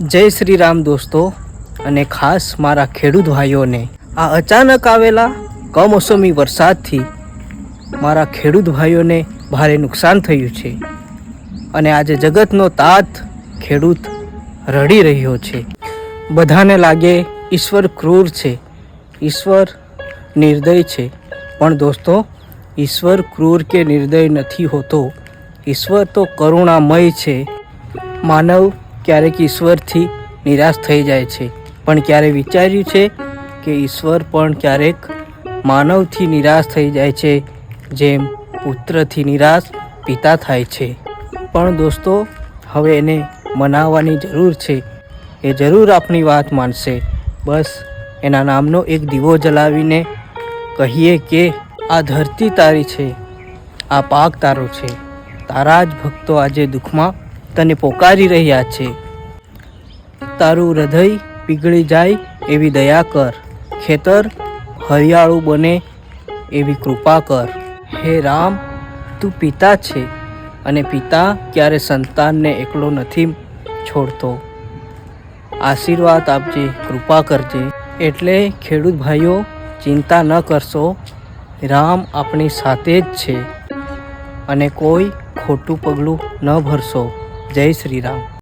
જય શ્રી રામ દોસ્તો અને ખાસ મારા ખેડૂત ભાઈઓને, આ અચાનક આવેલા કમોસમી વરસાદથી મારા ખેડૂત ભાઈઓને ભારે નુકસાન થયું છે અને આજે જગતનો તાત ખેડૂત રડી રહ્યો છે. બધાને લાગે ઈશ્વર ક્રૂર છે, ઈશ્વર નિર્દય છે. પણ દોસ્તો, ઈશ્વર ક્રૂર કે નિર્દય નથી હોતો. ઈશ્વર તો કરુણામય છે. માનવ ક્યારેક ઈશ્વરથી નિરાશ થઈ જાય છે. પણ ક્યારે વિચાર્યું છે કે ઈશ્વર પણ ક્યારેક માનવથી નિરાશ થઈ જાય છે, જેમ પુત્રથી નિરાશ પિતા થાય છે. પણ દોસ્તો, હવે એને મનાવવાની જરૂર છે. એ જરૂર આપણી વાત માનશે. બસ, એના નામનો એક દીવો જલાવીને કહીએ કે, આ ધરતી તારી છે. આ પાક તારો છે. તારા જ ભક્તો આજે દુઃખમાં તને પોકારી રહ્યા છે. તારું હૃદય પીગળી જાય એવી દયા કર. ખેતર હરિયાળું બને એવી કૃપા કર. હે રામ, તું પિતા છે અને પિતા ક્યારે સંતાનને એકલો નથી છોડતો. આશીર્વાદ આપજે, કૃપા કરજે. એટલે ખેડૂત ભાઈઓ, ચિંતા ન કરશો. રામ આપણી સાથે જ છે અને કોઈ ખોટું પગલું ન ભરશો. જય શ્રી રામ.